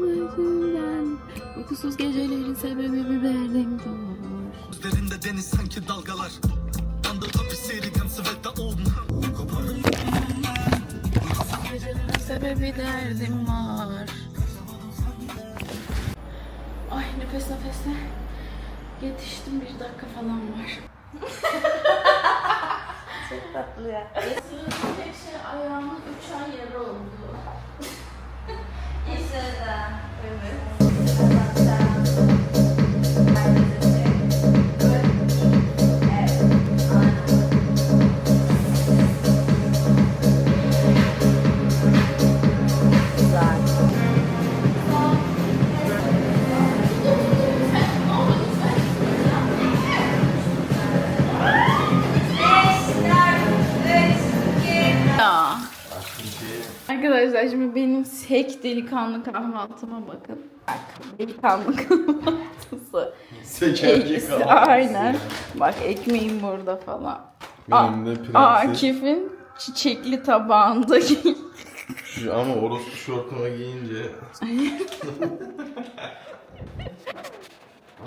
başımdan Uykusuz gecelerin sebebi biberdim doğur Gözlerinde deniz sanki dalgalar. Anda hapis eriden sveta olma Sebebi derdim var. Ay nefes nefese Yetiştim bir dakika falan var. Çok tatlı ya. Tek şey ayağımın 3 ay yara oldu İnşallah. Evet. Sek delikanlı kahvaltıma bakın. Bak delikanlı kahvaltısı. Ekmeği- Aynen. Bak ekmeğim burada falan. Benim de prenses. Akif'in çiçekli tabağındaki. Ama orospu şortuma giyince...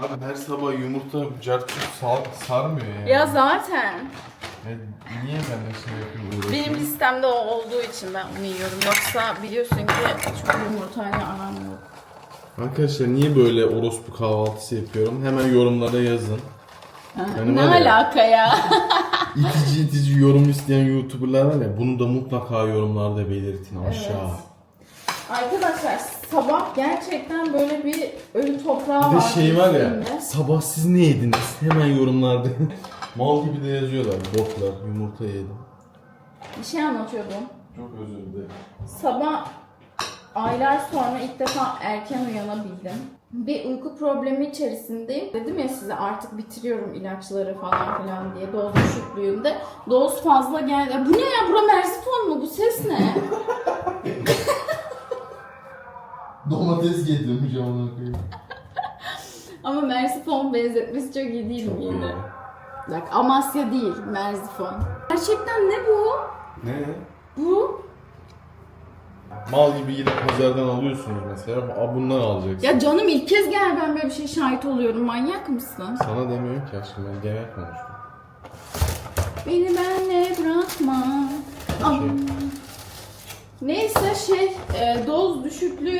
Abi her sabah yumurta cart sar, sarmıyor yani. ya zaten Ya niye ben de şey yapayım uğraşayım? benim listemde o olduğu için ben onu yiyorum. Yoksa biliyorsun ki çok yumurtayla aram yok. Arkadaşlar niye böyle orospu kahvaltısı yapıyorum? Hemen yorumlara yazın. Yani ne var ya- alaka ya? İtici itici yorum isteyen youtuberlar var ya bunu da mutlaka yorumlarda belirtin aşağı. Arkadaşlar sabah gerçekten böyle bir ölü toprağı Bir de var. şey var ya üstünde. sabah siz ne yediniz? Hemen yorumlarda. Mal gibi de yazıyorlar botlar yumurta yedim. Bir şey anlatıyordum. Çok özür dilerim. Sabah aylar sonra ilk defa erken uyanabildim. Bir uyku problemi içerisindeyim. Dedim ya size artık bitiriyorum ilaçları falan filan diye doz düşüklüğünde. Doz fazla geldi. Bu ne ya? Bura mersifon mu? Bu ses ne? Domates getirmiş amına koyayım. Ama mersifon benzetmesi çok iyi değil mi yine? Bak Amasya değil, Merzifon. Gerçekten ne bu? Ne? Bu? Mal gibi gidip pazardan alıyorsunuz mesela. Aa, bundan alacaksın. Ya canım ilk kez gel ben böyle bir şey şahit oluyorum. Manyak mısın? Sana demiyorum ki aşkım ben genel konuştum. Beni benle bırakma. Am. Neyse şey e, doz düşüklüğü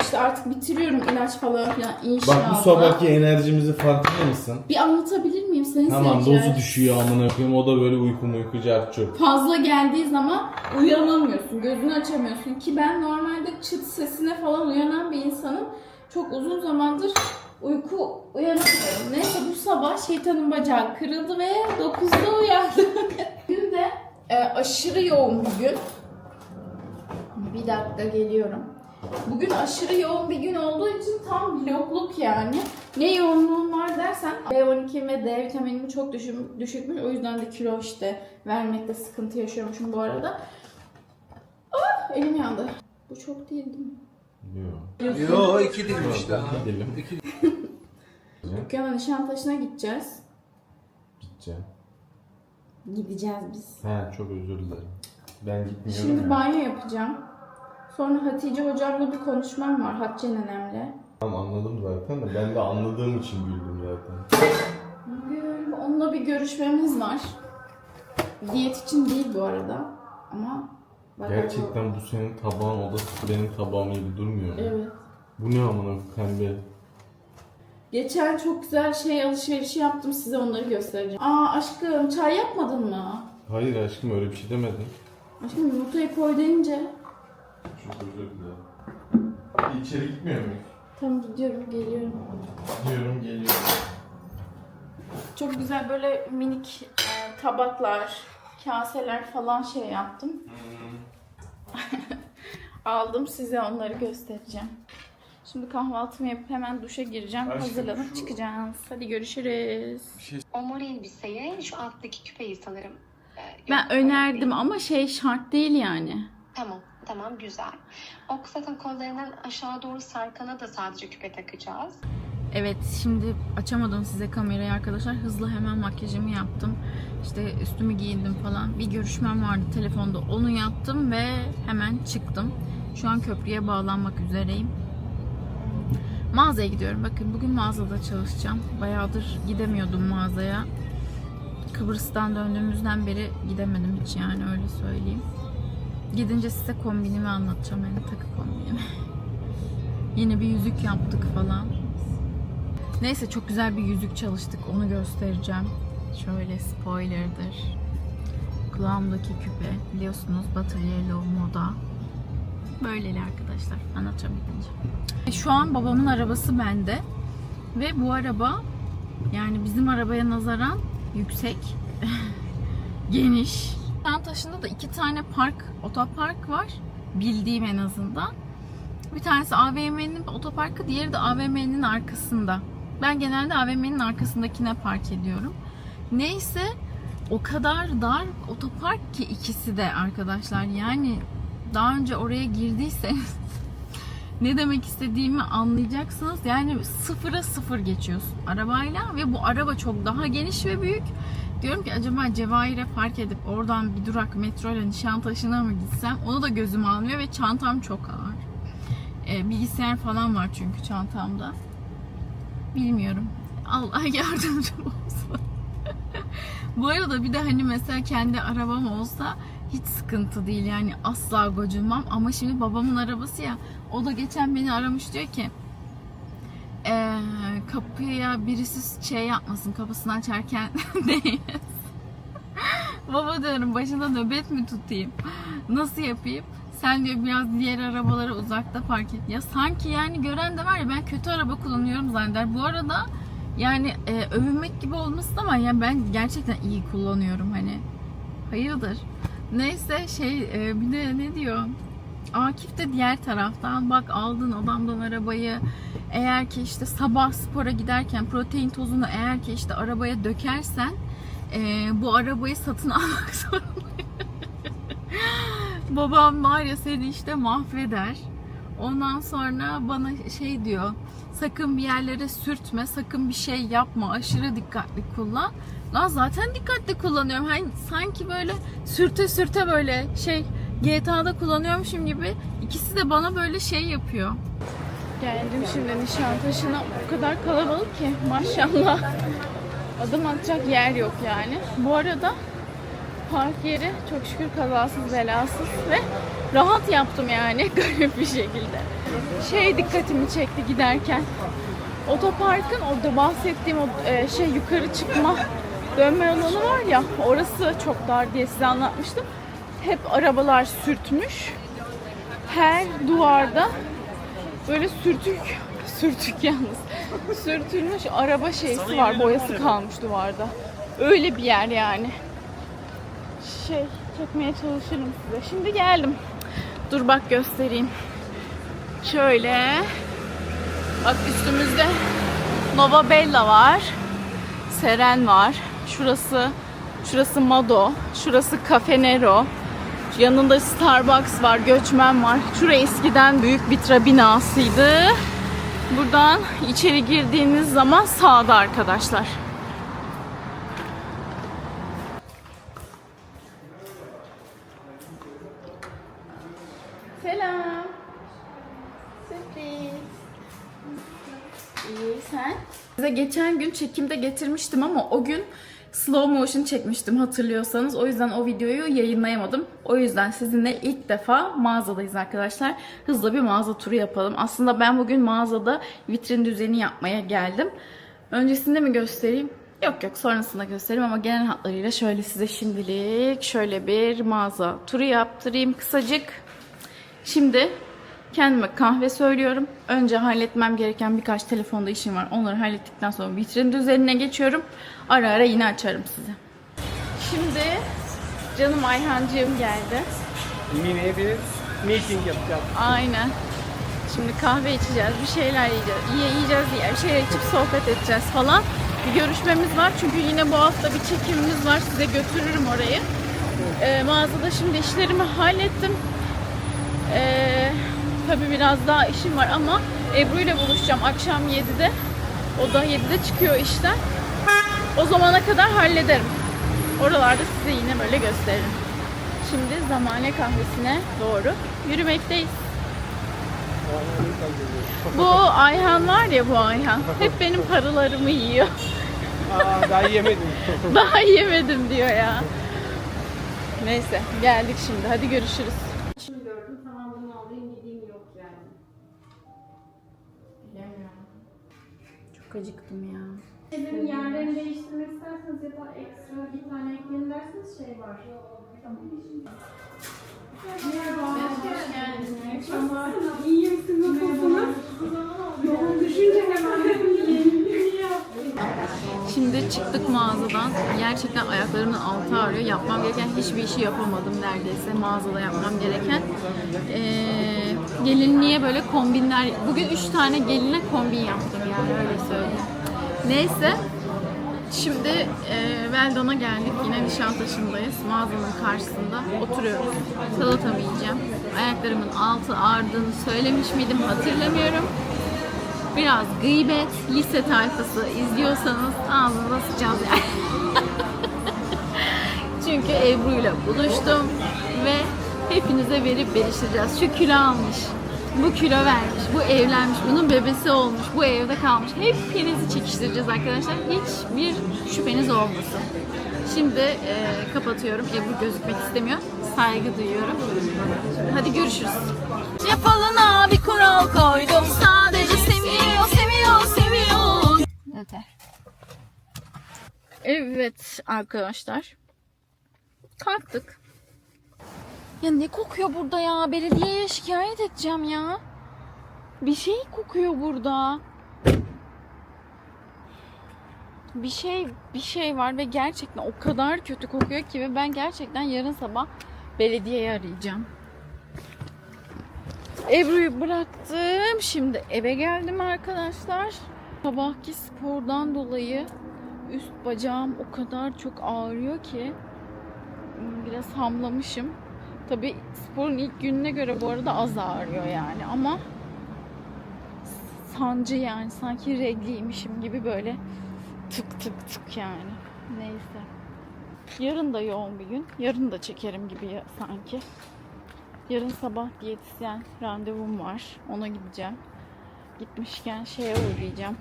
işte artık bitiriyorum ilaç falan filan inşallah. Bak bu sabahki enerjimizi farkında mısın? Bir anlatabilir miyim senin Tamam dozu düşüyor amına koyayım o da böyle uyku uyku çarpçı. Fazla geldiği zaman uyanamıyorsun, gözünü açamıyorsun ki ben normalde çıt sesine falan uyanan bir insanım. Çok uzun zamandır uyku uyanamıyorum. Neyse bu sabah şeytanın bacağı kırıldı ve 9'da uyandım. Bugün de e, aşırı yoğun bir gün. Bir dakika geliyorum. Bugün aşırı yoğun bir gün olduğu için tam blokluk yani. Ne yoğunluğum var dersen B12 ve D vitaminim çok düşük, düşükmüş. O yüzden de kilo işte vermekte sıkıntı yaşıyormuşum bu arada. Ah elim yandı. Bu çok değil değil mi? Yok. Yo iki dilim işte. Gidelim. Dükkana Nişantaşı'na gideceğiz. Gideceğim. Gideceğiz biz. He çok özür dilerim. Ben gitmiyorum Şimdi ya. banyo yapacağım. Sonra Hatice hocamla bir konuşmam var Hatice nenemle. Tamam anladım zaten de ben de anladığım için güldüm zaten. Bugün onunla bir görüşmemiz var. Diyet için değil bu arada. Ama. Gerçekten bu senin tabağın o da benim tabağım gibi durmuyor mu? Evet. Bu ne amına pembe? Geçen çok güzel şey alışverişi yaptım size onları göstereceğim. Aa aşkım çay yapmadın mı? Hayır aşkım öyle bir şey demedim. Aşkım yumurtayı koy deyince. Çok özür dilerim. İçeri gitmiyor muyuz? Tamam gidiyorum geliyorum. Gidiyorum geliyorum. Çok güzel böyle minik e, tabaklar, kaseler falan şey yaptım. Aldım size onları göstereceğim. Şimdi kahvaltımı yapıp hemen duşa gireceğim. Aşkım, Hazırlanıp şu- çıkacağız. Hadi görüşürüz. O mor elbiseye şu alttaki küpeyi sanırım. e, Ben yok, önerdim değil. ama şey şart değil yani. Tamam, tamam güzel. O zaten kollarından aşağı doğru sarkana da sadece küpe takacağız. Evet şimdi açamadım size kamerayı arkadaşlar. Hızlı hemen makyajımı yaptım. İşte üstümü giyindim falan. Bir görüşmem vardı telefonda. Onu yaptım ve hemen çıktım. Şu an köprüye bağlanmak üzereyim. Mağazaya gidiyorum. Bakın bugün mağazada çalışacağım. Bayağıdır gidemiyordum mağazaya. Kıbrıs'tan döndüğümüzden beri gidemedim hiç yani öyle söyleyeyim. Gidince size kombinimi anlatacağım yani takı kombinimi. Yeni bir yüzük yaptık falan. Neyse çok güzel bir yüzük çalıştık onu göstereceğim. Şöyle spoiler'dır. Kulağımdaki küpe biliyorsunuz Butter Yellow moda. Böyleli arkadaşlar anlatacağım gidince. Şu an babamın arabası bende. Ve bu araba yani bizim arabaya nazaran yüksek, geniş. Nişantaşı'nda da iki tane park, otopark var. Bildiğim en azından. Bir tanesi AVM'nin otoparkı, diğeri de AVM'nin arkasında. Ben genelde AVM'nin arkasındakine park ediyorum. Neyse o kadar dar otopark ki ikisi de arkadaşlar. Yani daha önce oraya girdiyseniz ne demek istediğimi anlayacaksınız. Yani sıfıra sıfır geçiyorsun arabayla ve bu araba çok daha geniş ve büyük. Diyorum ki acaba Cevahir'e park edip oradan bir durak metro ile Nişantaşı'na mı gitsem? Onu da gözüm almıyor ve çantam çok ağır. Ee, bilgisayar falan var çünkü çantamda. Bilmiyorum. Allah yardımcım olsun. Bu arada bir de hani mesela kendi arabam olsa hiç sıkıntı değil yani asla gocunmam ama şimdi babamın arabası ya o da geçen beni aramış diyor ki "Ee, kapıya birisi şey yapmasın kapısını açarken değil. Baba diyorum başında nöbet mi tutayım? Nasıl yapayım? Sen diyor biraz diğer arabalara uzakta park et. Ya sanki yani gören de var ya ben kötü araba kullanıyorum zanneder. Bu arada yani e, övünmek gibi olmasın ama yani ben gerçekten iyi kullanıyorum hani. Hayırdır? Neyse şey e, bir de ne diyor? Akif de diğer taraftan bak aldın adamdan arabayı eğer ki işte sabah spora giderken protein tozunu eğer ki işte arabaya dökersen e, bu arabayı satın almak zorundayım. Babam var ya seni işte mahveder. Ondan sonra bana şey diyor. Sakın bir yerlere sürtme, sakın bir şey yapma, aşırı dikkatli kullan. Lan zaten dikkatli kullanıyorum. Hani sanki böyle sürte sürte böyle şey GTA'da kullanıyormuşum gibi. İkisi de bana böyle şey yapıyor. Geldim şimdi Nişantaşı'na. O kadar kalabalık ki maşallah. Adım atacak yer yok yani. Bu arada park yeri çok şükür kazasız belasız ve rahat yaptım yani garip bir şekilde. Şey dikkatimi çekti giderken. Otoparkın orada bahsettiğim o e, şey yukarı çıkma dönme alanı var ya orası çok dar diye size anlatmıştım. Hep arabalar sürtmüş. Her duvarda böyle sürtük sürtük yalnız sürtülmüş araba şeysi var boyası kalmış duvarda. Öyle bir yer yani şey çekmeye çalışırım size. Şimdi geldim. Dur bak göstereyim. Şöyle. Bak üstümüzde Nova Bella var. Seren var. Şurası şurası Mado. Şurası Cafe Nero. Yanında Starbucks var, göçmen var. Şurası eskiden büyük bir tra binasıydı. Buradan içeri girdiğiniz zaman sağda arkadaşlar. Selam. Sürpriz. İyi sen? Size geçen gün çekimde getirmiştim ama o gün slow motion çekmiştim hatırlıyorsanız. O yüzden o videoyu yayınlayamadım. O yüzden sizinle ilk defa mağazadayız arkadaşlar. Hızlı bir mağaza turu yapalım. Aslında ben bugün mağazada vitrin düzeni yapmaya geldim. Öncesinde mi göstereyim? Yok yok sonrasında göstereyim ama genel hatlarıyla şöyle size şimdilik şöyle bir mağaza turu yaptırayım kısacık. Şimdi kendime kahve söylüyorum. Önce halletmem gereken birkaç telefonda işim var. Onları hallettikten sonra vitrin düzenine geçiyorum. Ara ara yine açarım size. Şimdi canım Ayhancığım geldi. Mini bir meeting yapacağız. Aynen. Şimdi kahve içeceğiz, bir şeyler yiyeceğiz, Yiye- yiyeceğiz diye bir şeyler içip sohbet edeceğiz falan. Bir görüşmemiz var çünkü yine bu hafta bir çekimimiz var. Size götürürüm orayı. Ee, mağazada şimdi işlerimi hallettim. Ee, tabii biraz daha işim var ama Ebru ile buluşacağım akşam 7'de. O da 7'de çıkıyor işten. O zamana kadar hallederim. Oralarda size yine böyle gösteririm. Şimdi zamane kahvesine doğru yürümekteyiz. Bu Ayhan var ya bu Ayhan. Hep benim paralarımı yiyor. Aa daha yemedim. Daha yemedim diyor ya. Neyse geldik şimdi. Hadi görüşürüz. Şimdi gördüm tamam bunu alayım gideyim yok yani. Bilemiyorum. Çok acıktım ya. Sizin yerlerini değiştirmek isterseniz ya da ekstra bir tane ekleyin derseniz şey var. Tamam. Merhaba, hoş geldiniz. Ama iyiyim, siz nasılsınız? Yoğun düşünce hemen Şimdi çıktık mağazadan. Gerçekten ayaklarımın altı ağrıyor. Yapmam gereken hiçbir işi yapamadım neredeyse. Mağazada yapmam gereken. Ee, gelinliğe böyle kombinler... Bugün üç tane geline kombin yaptım yani öyle söyleyeyim. Neyse. Şimdi e, Veldon'a geldik. Yine Nişantaşı'ndayız. Mağazanın karşısında oturuyoruz. Salatamı yiyeceğim. Ayaklarımın altı ağrıdığını söylemiş miydim hatırlamıyorum. Biraz gıybet, lise tayfası izliyorsanız ağzınıza sıçacağız yani. Çünkü Ebru ile buluştum ve hepinize verip veriştireceğiz. Şu kilo almış, bu kilo vermiş, bu evlenmiş, bunun bebesi olmuş, bu evde kalmış. Hepinizi çekiştireceğiz arkadaşlar. Hiçbir şüpheniz olmasın. Şimdi e, kapatıyorum. Ebru gözükmek istemiyor. Saygı duyuyorum. Hadi görüşürüz. Yapalına bir kural koydum. Sadece seviyor, seviyor, seviyor. Yeter. Evet arkadaşlar. Kalktık. Ya ne kokuyor burada ya? Belediyeye şikayet edeceğim ya. Bir şey kokuyor burada. Bir şey bir şey var ve gerçekten o kadar kötü kokuyor ki ve ben gerçekten yarın sabah belediyeyi arayacağım. Ebru'yu bıraktım. Şimdi eve geldim arkadaşlar. Sabahki spordan dolayı üst bacağım o kadar çok ağrıyor ki biraz hamlamışım. Tabi sporun ilk gününe göre bu arada az ağrıyor yani ama sancı yani sanki regliymişim gibi böyle tık tık tık yani. Neyse. Yarın da yoğun bir gün. Yarın da çekerim gibi ya- sanki. Yarın sabah diyetisyen randevum var. Ona gideceğim. Gitmişken şeye uğrayacağım.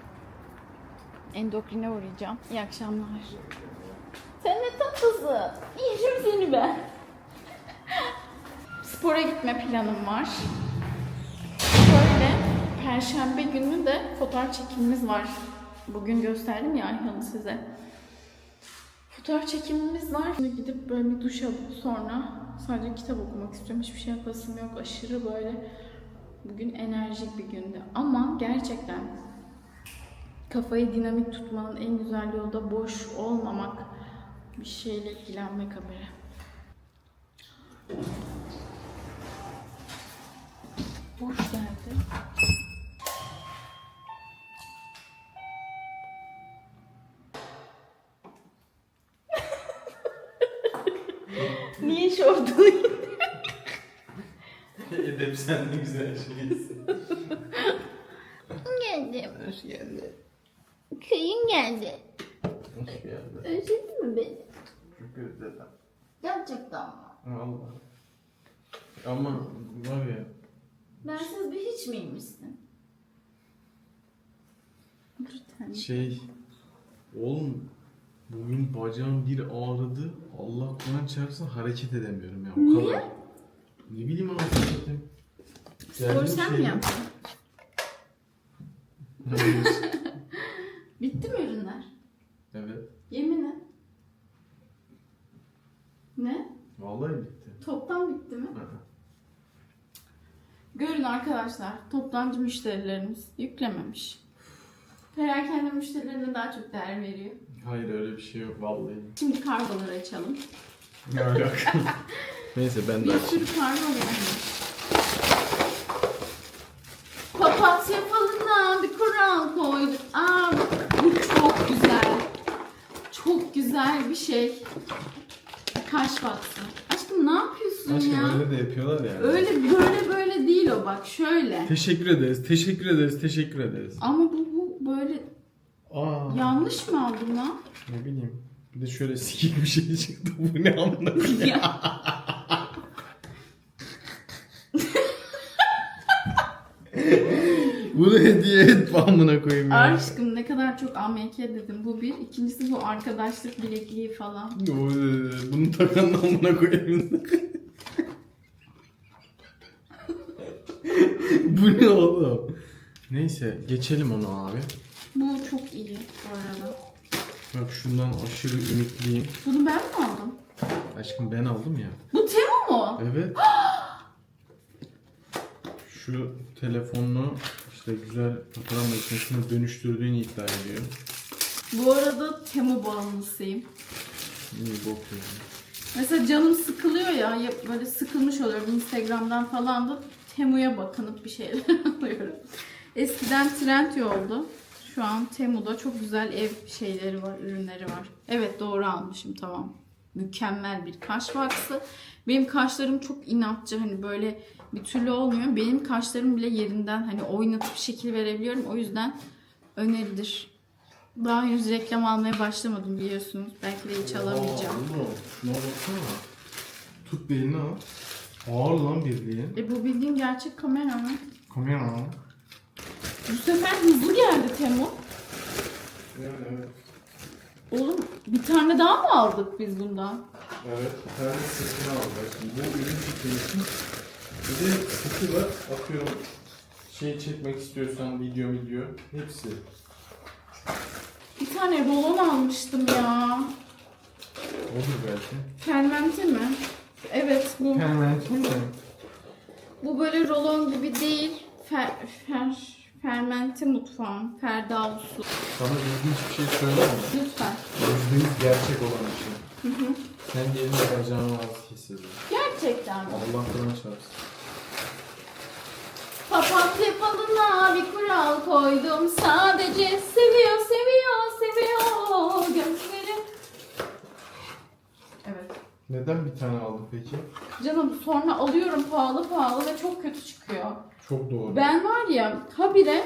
Endokrine uğrayacağım. İyi akşamlar. Sen ne tatlısın. Yerim seni ben. Spora gitme planım var. Şöyle Perşembe günü de fotoğraf çekimimiz var. Bugün gösterdim ya Ayhan'ı size. Fotoğraf çekimimiz var. Şimdi gidip böyle bir duş alıp sonra sadece kitap okumak istiyorum. Hiçbir şey yapasım yok. Aşırı böyle bugün enerjik bir gündü. Ama gerçekten kafayı dinamik tutmanın en güzel yolu da boş olmamak. Bir şeyle ilgilenmek haberi. Boş geldi. Niye şortunu Edep sen de güzel şeysin. geldim? Hoş geldin. Köyün geldi. Hoş geldin. Özledin mi beni? Çok özledim. Gerçekten mi? Valla. Ama var ya. Bensiz bir hiç miymişsin? Şey. Oğlum. Bugün bacağım bir ağrıdı. Allah Kur'an çarpsın hareket edemiyorum ya. O Niye? kadar. Ne bileyim abi. zaten. Spor Geldim sen mi şey- yaptın? Hayır. Bitti mi ürünler? evet. Yemin et. Ne? Vallahi bitti. Toptan bitti mi? Hı hı. Görün arkadaşlar, toptancı müşterilerimiz yüklememiş. Perakende müşterilerine daha çok değer veriyor. Hayır öyle bir şey yok vallahi. Şimdi kargoları açalım. Ne alaka? Neyse ben de Bir sürü kargo gelmiş. Papatya falına bir kural koyduk. Aa bu çok güzel. Çok güzel bir şey. Kaş baksın. Aşkım ne yapıyorsun Aşkım ya? öyle de yapıyorlar yani. Öyle böyle böyle değil o bak şöyle. Teşekkür ederiz, teşekkür ederiz, teşekkür ederiz. Ama bu, bu böyle Aa, yanlış mı aldın lan? ne bileyim. Bir de şöyle sikik bir şey çıktı. Bu ne anlamı? Ya. Bunu hediye et amına koyayım ya. Aşkım ne kadar çok AMK dedim. Bu bir. İkincisi bu arkadaşlık bilekliği falan. Yo, Bunu takan amına koyayım. Bu ne oğlum? Neyse geçelim onu abi. Bu çok iyi bu arada. Bak şundan aşırı ümitliyim. Bunu ben mi aldım? Aşkım ben aldım ya. Bu Temu mu? Evet. Şu telefonunu işte güzel fotoğraf makinesine dönüştürdüğünü iddia ediyor. Bu arada Temu bağımlısıyım. İyi bok yani. Mesela canım sıkılıyor ya, ya böyle sıkılmış oluyorum Instagram'dan falan da Temu'ya bakınıp bir şeyler alıyorum. Eskiden Trendyol'du. Şu an Temu'da çok güzel ev şeyleri var, ürünleri var. Evet doğru almışım tamam. Mükemmel bir kaş vaksı. Benim kaşlarım çok inatçı hani böyle bir türlü olmuyor. Benim kaşlarım bile yerinden hani oynatıp şekil verebiliyorum. O yüzden önerilir. Daha henüz reklam almaya başlamadım biliyorsunuz. Belki de hiç alamayacağım. Aa, Şuna baksana. Tut belini al. Ağır lan birliğin. E bu bildiğin gerçek kamera mı? Kamera al. Bu sefer hızlı geldi Temu. Evet evet. Oğlum bir tane daha mı aldık biz bundan? Evet, bir tane sesini aldı. Şimdi bu ürün kitlesi. Bir de sesi var. Atıyorum şey çekmek istiyorsan video video hepsi. Bir tane rolon almıştım ya. Olur belki. Fermente mi? Evet bu. Permanent mi? Bu böyle rolon gibi değil. Fer, fer, fermente mutfağım. Ferdausu. Sana ilginç bir şey söyleyeyim mi? Lütfen. Yüzde yüz gerçek olan bir şey. Sen gelin bacağını az hissediyorsun. Gerçekten mi? Allah Kur'an çarpsın. Papatya falına bir kural koydum. Sadece seviyor, seviyor gözlerim. Evet. Neden bir tane aldın peki? Canım sonra alıyorum pahalı pahalı ve çok kötü çıkıyor. Çok doğru. Ben var ya habire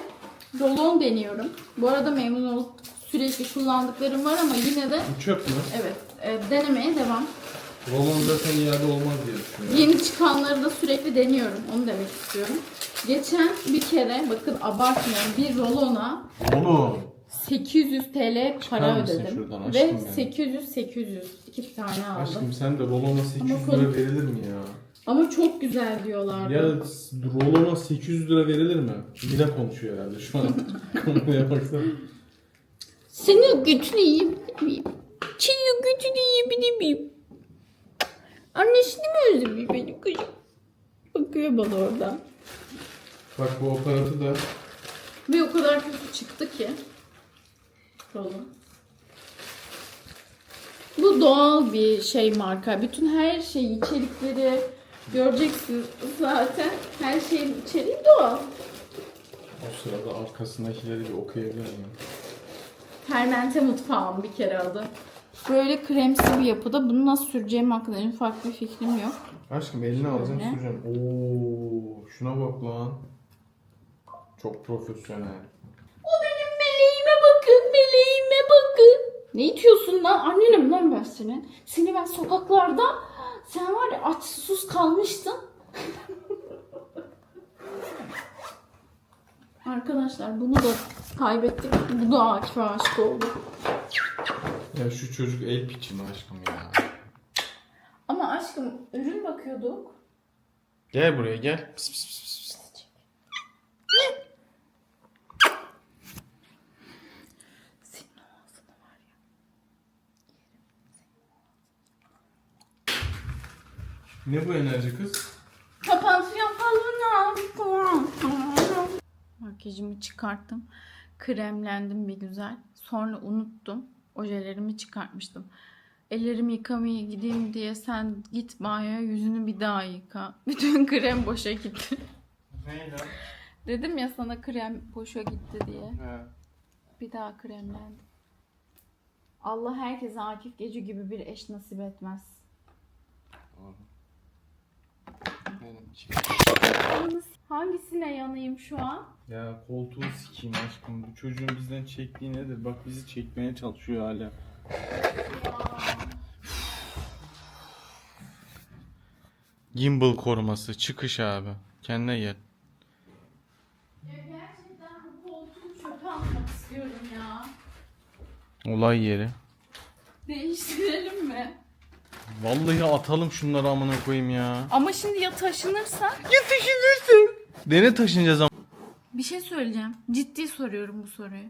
rolon deniyorum. Bu arada memnun olup sürekli kullandıklarım var ama yine de Bu çöp mü? evet e, denemeye devam. Rolon zaten iade olmaz diye düşünüyorum. Yeni çıkanları da sürekli deniyorum. Onu demek istiyorum. Geçen bir kere bakın abartmıyorum bir rolona Oğlum. 800 TL para mısın ödedim. şuradan Ve ya? 800 800 iki tane aldım. Aşkım sen de rolona 800 Ama lira konu- verilir mi ya? Ama çok güzel diyorlardı. Ya rolona 800 lira verilir mi? Bile konuşuyor herhalde şu an. Konuya baksana. Senin götünü yiyebilir miyim? Senin götünü yiyebilir miyim? Annesini mi özlemiyor benim kızım? Bakıyor bana oradan. Bak bu aparatı da Ve o kadar kötü çıktı ki. Rolon. Bu doğal bir şey marka. Bütün her şey içerikleri göreceksiniz zaten. Her şeyin içeriği doğal. o sırada arkasındakileri bir okuyabilir miyim? Fermente mutfağım bir kere adı. Böyle kremsi bir yapıda. Bunu nasıl süreceğim hakkında en ufak bir fikrim yok. Aşkım elini alacaksın Şöyle. süreceksin. Oo, şuna bak lan. Çok profesyonel. Ne itiyorsun lan? Annenim lan ben senin. Seni ben sokaklarda, sen var ya aç susuz kalmıştın. Arkadaşlar bunu da kaybettik. Bu da Akif'e aşık oldu. Ya şu çocuk el piçi mi aşkım ya? Ama aşkım ürün bakıyorduk. Gel buraya gel. Pıs pıs. pıs. Senin ağzını var ya. Ne bu enerji kız? Papatya falına Makyajımı çıkarttım. Kremlendim bir güzel. Sonra unuttum. Ojelerimi çıkartmıştım. Ellerimi yıkamaya gideyim diye sen git banyoya yüzünü bir daha yıka. Bütün krem boşa gitti. Ne lan? Dedim ya sana krem boşa gitti diye. He. Bir daha kremlendim. Allah herkese Akif Gece gibi bir eş nasip etmez. Hangisine yanayım şu an? Ya koltuğu sikeyim aşkım. Bu çocuğun bizden çektiği nedir? Bak bizi çekmeye çalışıyor hala. Gimbal koruması. Çıkış abi. Kendine gel. Ya gerçekten bu koltuğu çöpe atmak istiyorum ya. Olay yeri. Değiştirelim? Vallahi atalım şunları amına koyayım ya. Ama şimdi ya taşınırsa? Dene taşınacağız ama. Bir şey söyleyeceğim. Ciddi soruyorum bu soruyu.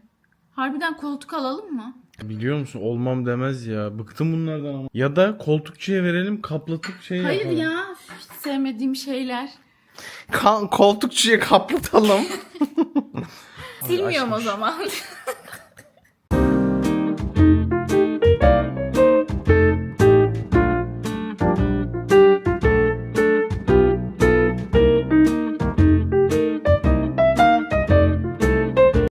Harbiden koltuk alalım mı? Biliyor musun olmam demez ya. Bıktım bunlardan ama. Ya da koltukçuya verelim kaplatıp şey Hayır yapalım. ya. Hiç sevmediğim şeyler. Ka- koltukçuya kaplatalım. Silmiyorum o zaman.